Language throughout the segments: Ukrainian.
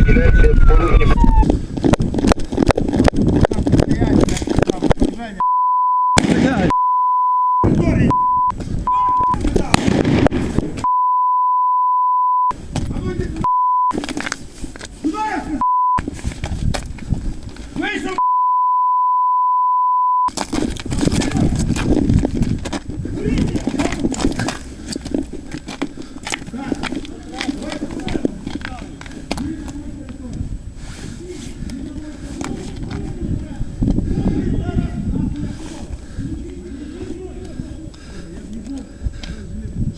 виділяється порушення. А ну йди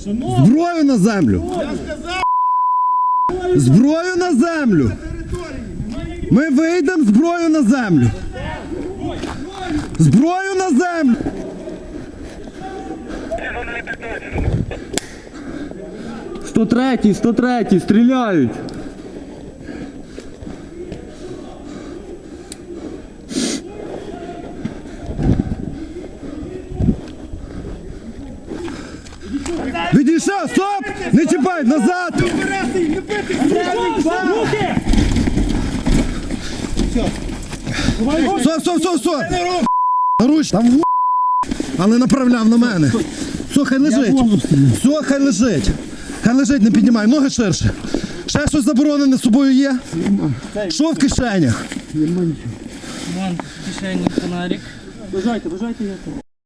Зброю на землю! Зброю на землю! Ми вийдемо зброю на землю! Зброю на землю! Сто третій, сто третій, стріляють. Відійшов! Стоп! Не чіпай! Назад! Стоп, стоп, стоп, стоп! Руч, там в але направляв на мене. Все, хай лежить. Все, хай лежить. Хай лежить, не піднімай. Ноги ширше. Ще щось заборонене з собою є? Що в кишенях? Вон, в кишені фонарик. Бажайте, бажайте я.